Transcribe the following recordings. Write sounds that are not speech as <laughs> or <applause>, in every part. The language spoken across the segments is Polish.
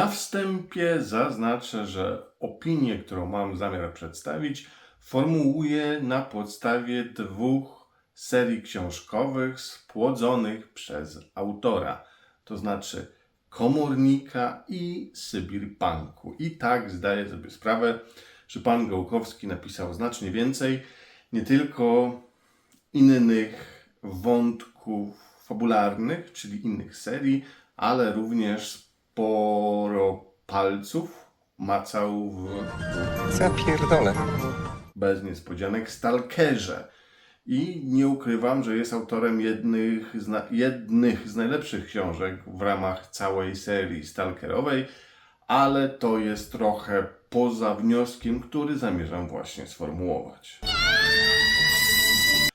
Na wstępie zaznaczę, że opinię, którą mam zamiar przedstawić, formułuję na podstawie dwóch serii książkowych spłodzonych przez autora, to znaczy Komornika i Sybir Punku. I tak zdaję sobie sprawę, że pan Gołkowski napisał znacznie więcej, nie tylko innych wątków fabularnych, czyli innych serii, ale również sporo palców macał w Zapierdolę. bez niespodzianek Stalkerze. I nie ukrywam, że jest autorem jednych z, na, jednych z najlepszych książek w ramach całej serii Stalkerowej, ale to jest trochę poza wnioskiem, który zamierzam właśnie sformułować.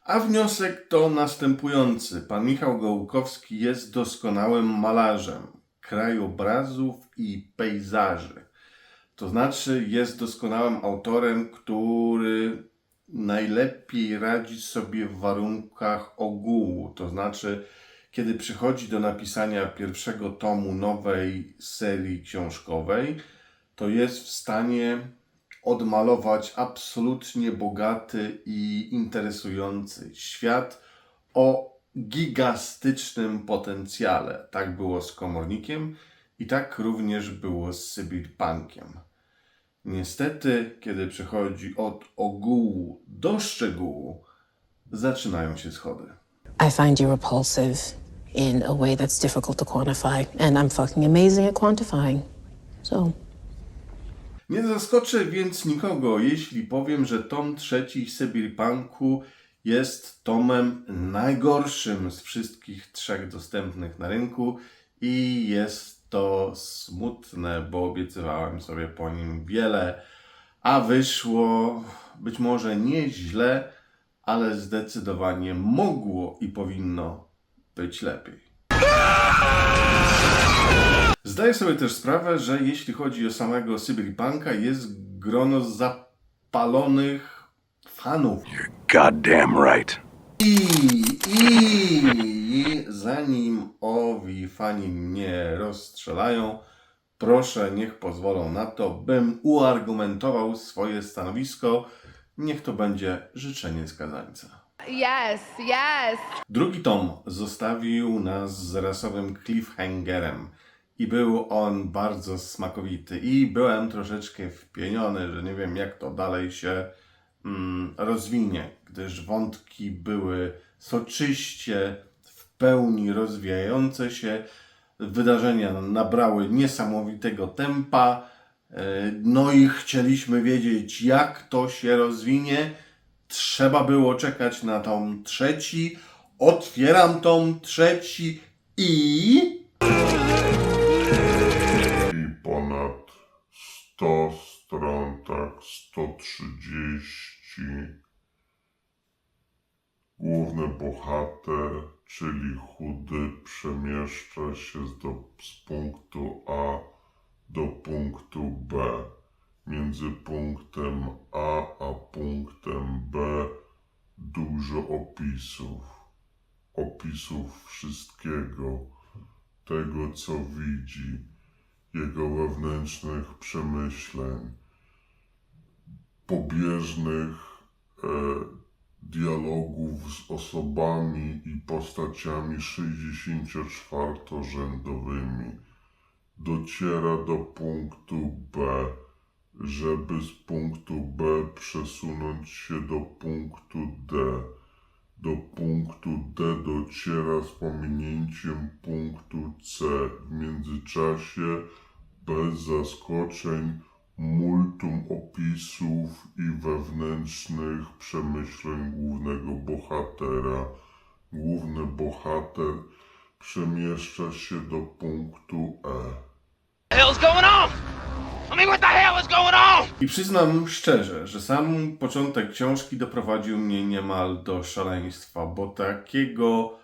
A wniosek to następujący. Pan Michał Gołkowski jest doskonałym malarzem krajobrazów i pejzaży. To znaczy jest doskonałym autorem, który najlepiej radzi sobie w warunkach ogółu. To znaczy, kiedy przychodzi do napisania pierwszego tomu nowej serii książkowej, to jest w stanie odmalować absolutnie bogaty i interesujący świat o gigastycznym potencjale. Tak było z Komornikiem i tak również było z Sybirpunkiem. Niestety, kiedy przychodzi od ogółu do szczegółu, zaczynają się schody. I find you repulsive in a way that's difficult to quantify, and I'm fucking amazing at quantifying. So, Nie zaskoczę więc nikogo, jeśli powiem, że tom trzeci Sybirpunku jest tomem najgorszym z wszystkich trzech dostępnych na rynku i jest to smutne, bo obiecywałem sobie po nim wiele, a wyszło być może nieźle, ale zdecydowanie mogło i powinno być lepiej. Zdaję sobie też sprawę, że jeśli chodzi o samego Sybirpunka, jest grono zapalonych fanów. Goddamn right. I, I zanim owi fani mnie rozstrzelają, proszę, niech pozwolą na to, bym uargumentował swoje stanowisko. Niech to będzie życzenie skazańca. Yes, yes. Drugi tom zostawił nas z rasowym cliffhangerem i był on bardzo smakowity i byłem troszeczkę wpieniony, że nie wiem jak to dalej się rozwinie, gdyż wątki były soczyście, w pełni rozwijające się, wydarzenia nabrały niesamowitego tempa, e, no i chcieliśmy wiedzieć jak to się rozwinie, Trzeba było czekać na tom trzeci. Otwieram tom trzeci i. i ponad 100 stron, tak 130. Główny bohater, czyli chudy, przemieszcza się z, do, z punktu A do punktu B. Między punktem A a punktem B dużo opisów. Opisów wszystkiego tego, co widzi, jego wewnętrznych przemyśleń, pobieżnych e, dialogów z osobami i postaciami 64-rzędowymi. Dociera do punktu B, żeby z punktu B przesunąć się do punktu D do punktu D dociera z pominięciem punktu C. W międzyczasie, bez zaskoczeń, multum opisów i wewnętrznych przemyśleń głównego bohatera. Główny bohater przemieszcza się do punktu E. hell's going on? I mean, what the hell is going on? I przyznam szczerze, że sam początek książki doprowadził mnie niemal do szaleństwa, bo takiego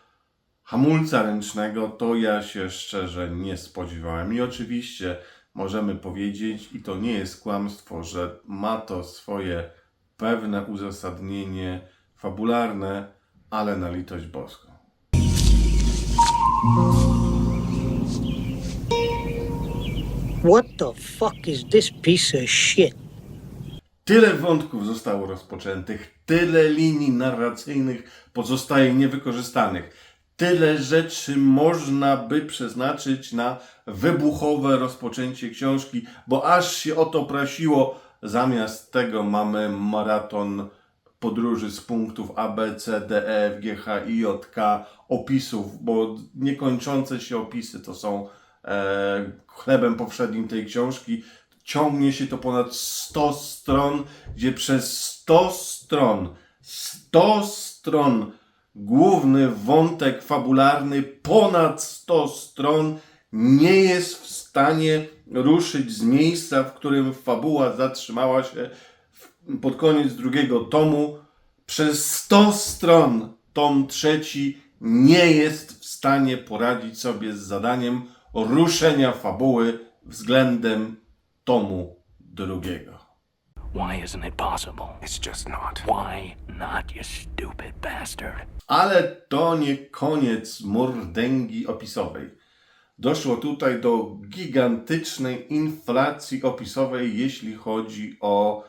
hamulca ręcznego to ja się szczerze nie spodziewałem. I oczywiście możemy powiedzieć, i to nie jest kłamstwo, że ma to swoje pewne uzasadnienie fabularne, ale na litość boską. What the fuck is this piece of shit? Tyle wątków zostało rozpoczętych, tyle linii narracyjnych pozostaje niewykorzystanych, tyle rzeczy można by przeznaczyć na wybuchowe rozpoczęcie książki, bo aż się o to prosiło. Zamiast tego mamy maraton podróży z punktów A, B, C, D, E, F, G, H, I, J, K, opisów, bo niekończące się opisy to są e, chlebem powszednim tej książki. Ciągnie się to ponad 100 stron, gdzie przez 100 stron, 100 stron, główny wątek fabularny, ponad 100 stron, nie jest w stanie ruszyć z miejsca, w którym fabuła zatrzymała się pod koniec drugiego tomu. Przez 100 stron tom trzeci nie jest w stanie poradzić sobie z zadaniem ruszenia fabuły względem tomu drugiego. Why isn't it possible? It's just not. Why not, you stupid bastard? Ale to nie koniec mordęgi opisowej. Doszło tutaj do gigantycznej inflacji opisowej, jeśli chodzi o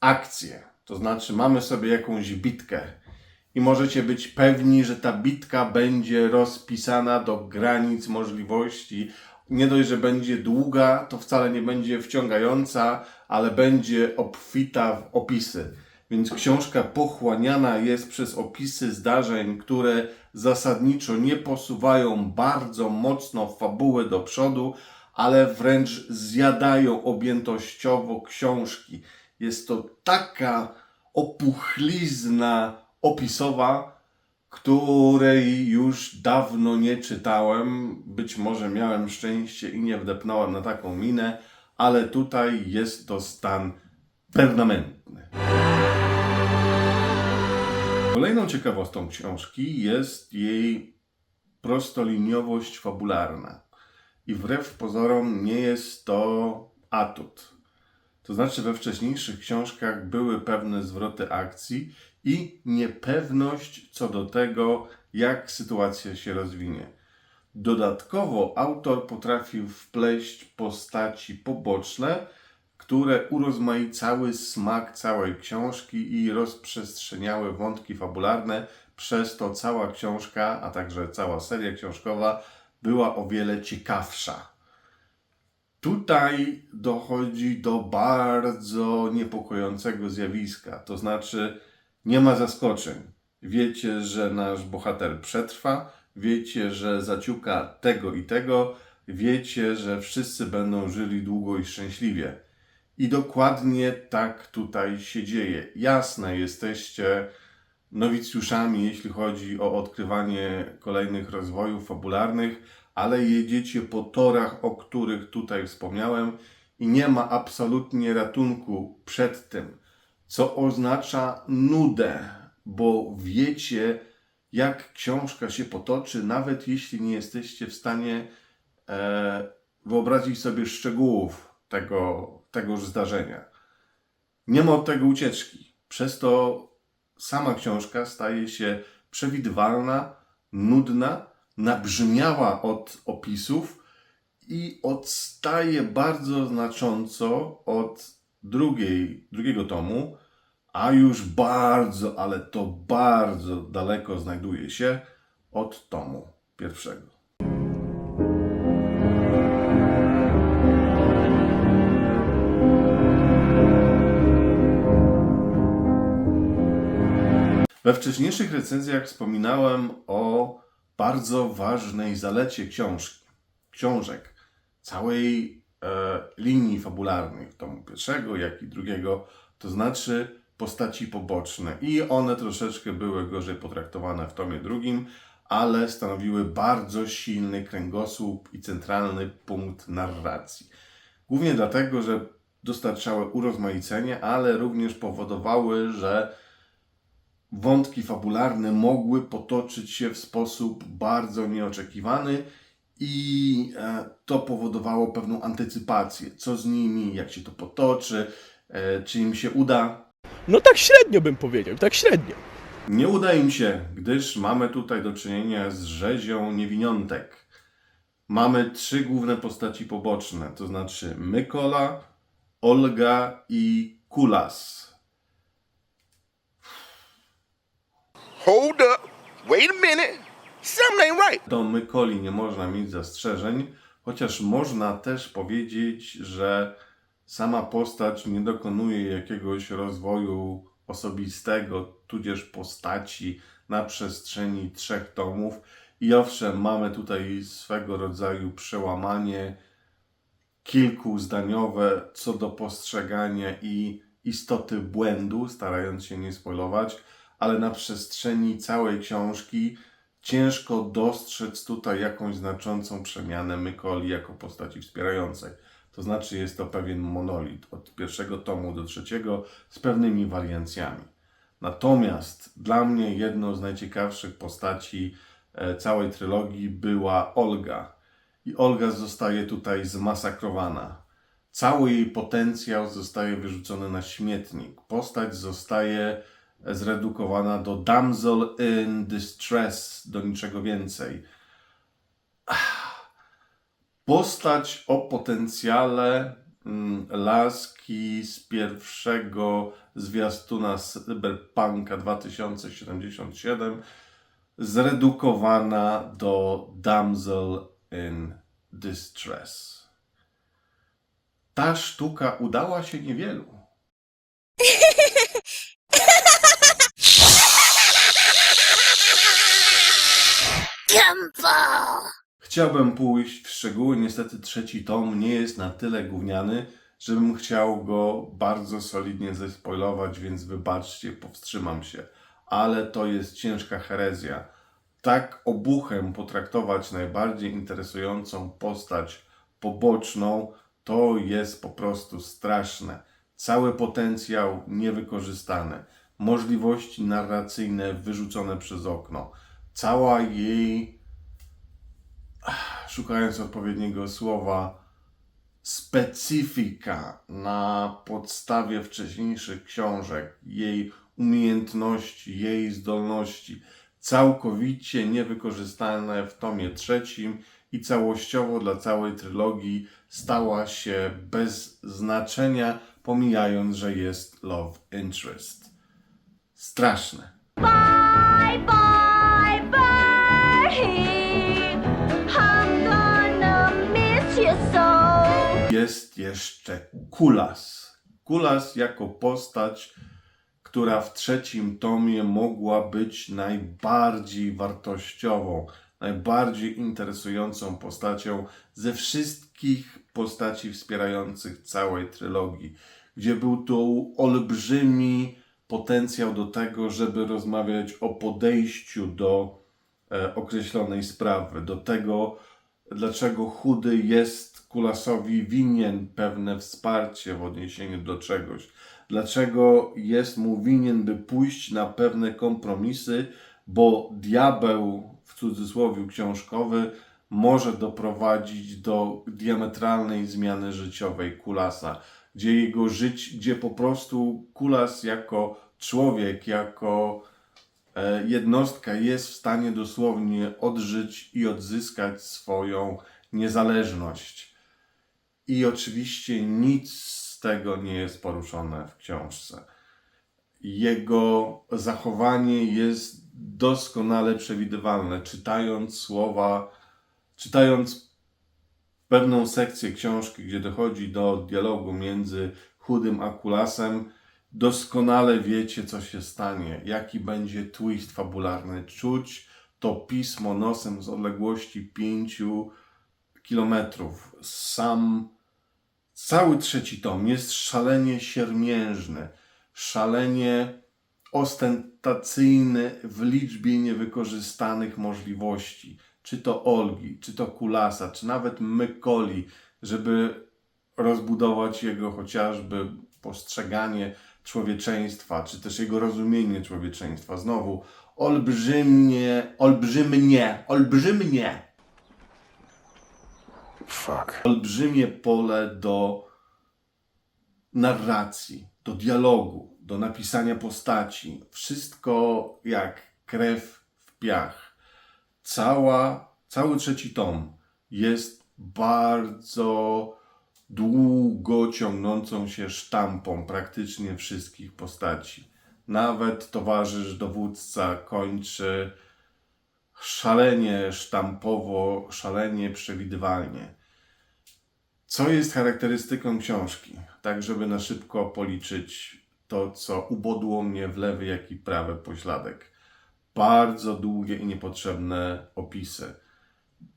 akcję. To znaczy, mamy sobie jakąś bitkę i możecie być pewni, że ta bitka będzie rozpisana do granic możliwości. Nie dość, że będzie długa, to wcale nie będzie wciągająca, ale będzie obfita w opisy. Więc książka pochłaniana jest przez opisy zdarzeń, które zasadniczo nie posuwają bardzo mocno fabuły do przodu, ale wręcz zjadają objętościowo książki. Jest to taka opuchlizna opisowa, której już dawno nie czytałem. Być może miałem szczęście i nie wdepnąłem na taką minę, ale tutaj jest to stan permanentny. Kolejną ciekawostką książki jest jej prostoliniowość fabularna. I wbrew pozorom nie jest to atut. To znaczy, we wcześniejszych książkach były pewne zwroty akcji i niepewność co do tego, jak sytuacja się rozwinie. Dodatkowo autor potrafił wpleść postaci poboczne, które urozmaicały smak całej książki i rozprzestrzeniały wątki fabularne. Przez to cała książka, a także cała seria książkowa była o wiele ciekawsza. Tutaj dochodzi do bardzo niepokojącego zjawiska, to znaczy nie ma zaskoczeń. Wiecie, że nasz bohater przetrwa, wiecie, że zaciuka tego i tego, wiecie, że wszyscy będą żyli długo i szczęśliwie. I dokładnie tak tutaj się dzieje. Jasne, jesteście nowicjuszami, jeśli chodzi o odkrywanie kolejnych rozwojów fabularnych, ale jedziecie po torach, o których tutaj wspomniałem, i nie ma absolutnie ratunku przed tym, co oznacza nudę, bo wiecie, jak książka się potoczy, nawet jeśli nie jesteście w stanie e, wyobrazić sobie szczegółów tego, tegoż zdarzenia. Nie ma od tego ucieczki. Przez to sama książka staje się przewidywalna, nudna, nabrzmiała od opisów i odstaje bardzo znacząco od drugiej, drugiego tomu, a już bardzo, ale to bardzo daleko znajduje się od tomu pierwszego. We wcześniejszych recenzjach wspominałem o bardzo ważnej zalecie książki, książek, całej e, linii fabularnej, tomu pierwszego, jak i drugiego, to znaczy postaci poboczne. I one troszeczkę były gorzej potraktowane w tomie drugim, ale stanowiły bardzo silny kręgosłup i centralny punkt narracji. Głównie dlatego, że dostarczały urozmaicenie, ale również powodowały, że wątki fabularne mogły potoczyć się w sposób bardzo nieoczekiwany i e, to powodowało pewną antycypację. Co z nimi, jak się to potoczy, e, czy im się uda. No tak średnio bym powiedział, tak średnio. Nie uda im się, gdyż mamy tutaj do czynienia z rzezią niewiniątek. mamy trzy główne postaci poboczne, to znaczy Mykola, Olga i Kulas. Hold up. Wait a minute. Something ain't right. Do Mykoli nie można mieć zastrzeżeń, chociaż można też powiedzieć, że sama postać nie dokonuje jakiegoś rozwoju osobistego, tudzież postaci na przestrzeni trzech tomów. I owszem, mamy tutaj swego rodzaju przełamanie kilkuzdaniowe co do postrzegania i istoty błędu, starając się nie spoilować, ale na przestrzeni całej książki ciężko dostrzec tutaj jakąś znaczącą przemianę Mykoli jako postaci wspierającej. To znaczy jest to pewien monolit od pierwszego tomu do trzeciego z pewnymi wariancjami. Natomiast dla mnie jedną z najciekawszych postaci e, całej trylogii była Olga. I Olga zostaje tutaj zmasakrowana. Cały jej potencjał zostaje wyrzucony na śmietnik. Postać zostaje zredukowana do damsel in distress, do niczego więcej. Postać o potencjale mm, laski z pierwszego zwiastuna Cyberpunka 2077 zredukowana do damsel in distress. Ta sztuka udała się niewielu. <laughs> Chciałbym pójść w szczegóły, niestety trzeci tom nie jest na tyle gówniany, żebym chciał go bardzo solidnie zespoilować, więc wybaczcie, powstrzymam się. Ale to jest ciężka herezja. Tak obuchem potraktować najbardziej interesującą postać poboczną, to jest po prostu straszne. Cały potencjał niewykorzystany, możliwości narracyjne wyrzucone przez okno, cała jej szukając odpowiedniego słowa, specyfika na podstawie wcześniejszych książek, jej umiejętności, jej zdolności, całkowicie niewykorzystane w tomie trzecim i całościowo dla całej trylogii stała się bez znaczenia, pomijając, że jest love interest. Straszne. Bye, bye, jest jeszcze Kulas. Kulas jako postać, która w trzecim tomie mogła być najbardziej wartościową, najbardziej interesującą postacią ze wszystkich postaci wspierających całej trylogii, gdzie był tu olbrzymi potencjał do tego, żeby rozmawiać o podejściu do określonej sprawy, do tego, dlaczego chudy jest Kulasowi winien pewne wsparcie w odniesieniu do czegoś, dlaczego jest mu winien, by pójść na pewne kompromisy, bo diabeł w cudzysłowie książkowy może doprowadzić do diametralnej zmiany życiowej Kulasa, gdzie jego żyć, gdzie po prostu Kulas jako człowiek, jako e, jednostka jest w stanie dosłownie odżyć i odzyskać swoją niezależność. I oczywiście nic z tego nie jest poruszone w książce. Jego zachowanie jest doskonale przewidywalne. Czytając słowa, czytając pewną sekcję książki, gdzie dochodzi do dialogu między chudym a kulasem, doskonale wiecie, co się stanie, jaki będzie twist fabularny. Czuć to pismo nosem z odległości pięciu kilometrów. Sam cały trzeci tom jest szalenie siermiężny, szalenie ostentacyjny w liczbie niewykorzystanych możliwości. Czy to Olgi, czy to Kulasa, czy nawet Mykoli, żeby rozbudować jego chociażby postrzeganie człowieczeństwa, czy też jego rozumienie człowieczeństwa. Znowu olbrzymie, olbrzymnie, olbrzymnie Fuck. olbrzymie pole do narracji, do dialogu, do napisania postaci. Wszystko jak krew w piach. Cała, cały trzeci tom jest bardzo długo ciągnącą się sztampą praktycznie wszystkich postaci. Nawet towarzysz dowódca kończy szalenie sztampowo, szalenie przewidywalnie. Co jest charakterystyką książki? Tak, żeby na szybko policzyć to, co ubodło mnie w lewy, jak i prawy pośladek. Bardzo długie i niepotrzebne opisy.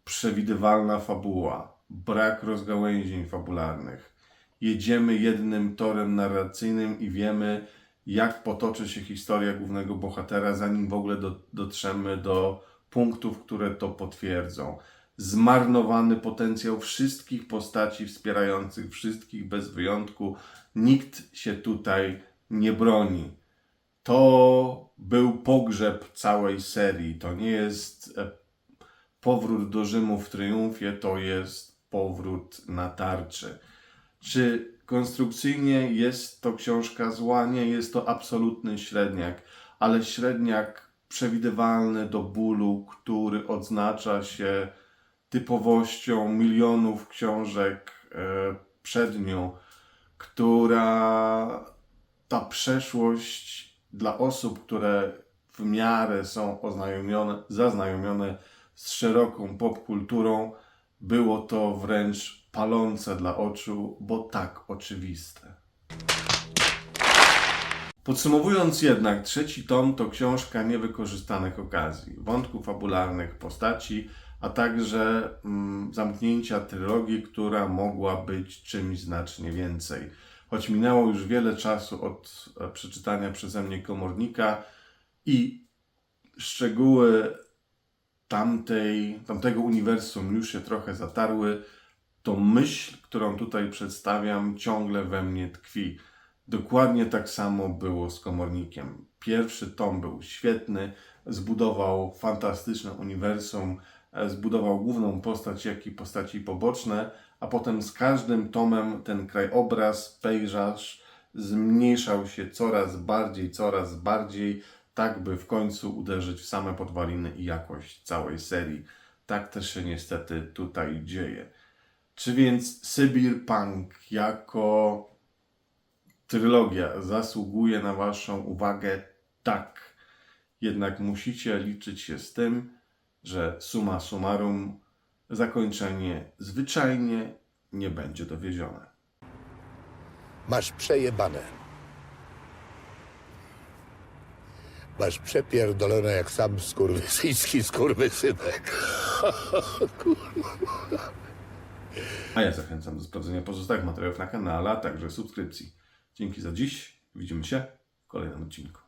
Przewidywalna fabuła. Brak rozgałęzień fabularnych. Jedziemy jednym torem narracyjnym i wiemy, jak potoczy się historia głównego bohatera, zanim w ogóle do, dotrzemy do punktów, które to potwierdzą. Zmarnowany potencjał wszystkich postaci wspierających wszystkich bez wyjątku. Nikt się tutaj nie broni. To był pogrzeb całej serii. To nie jest e, powrót do Rzymu w triumfie, to jest powrót na tarczy. Czy konstrukcyjnie jest to książka zła? Nie, jest to absolutny średniak, ale średniak przewidywalny do bólu, który odznacza się typowością milionów książek e, przed nią, która ta przeszłość dla osób, które w miarę są oznajomione, zaznajomione z szeroką popkulturą, było to wręcz palące dla oczu, bo tak oczywiste. Podsumowując jednak, trzeci tom to książka niewykorzystanych okazji, wątków fabularnych, postaci, a także mm, zamknięcia trylogii, która mogła być czymś znacznie więcej. Choć minęło już wiele czasu od e, przeczytania przeze mnie komornika i szczegóły tamtej, tamtego uniwersum już się trochę zatarły, to myśl, którą tutaj przedstawiam, ciągle we mnie tkwi. Dokładnie tak samo było z komornikiem. Pierwszy tom był świetny, zbudował fantastyczne uniwersum, e, zbudował główną postać, jak i postaci poboczne, a potem z każdym tomem ten krajobraz, pejzaż zmniejszał się coraz bardziej, coraz bardziej, tak by w końcu uderzyć w same podwaliny i jakość całej serii. Tak też się niestety tutaj dzieje. Czy więc Sybir Punk jako trylogia zasługuje na Waszą uwagę? Tak. Jednak musicie liczyć się z tym, że summa summarum zakończenie zwyczajnie nie będzie dowiezione. Masz przejebane. Masz przepierdolone jak sam skurwysyjski skurwysynek. <laughs> A ja zachęcam do sprawdzenia pozostałych materiałów na kanale, a także subskrypcji. Dzięki za dziś. Widzimy się w kolejnym odcinku.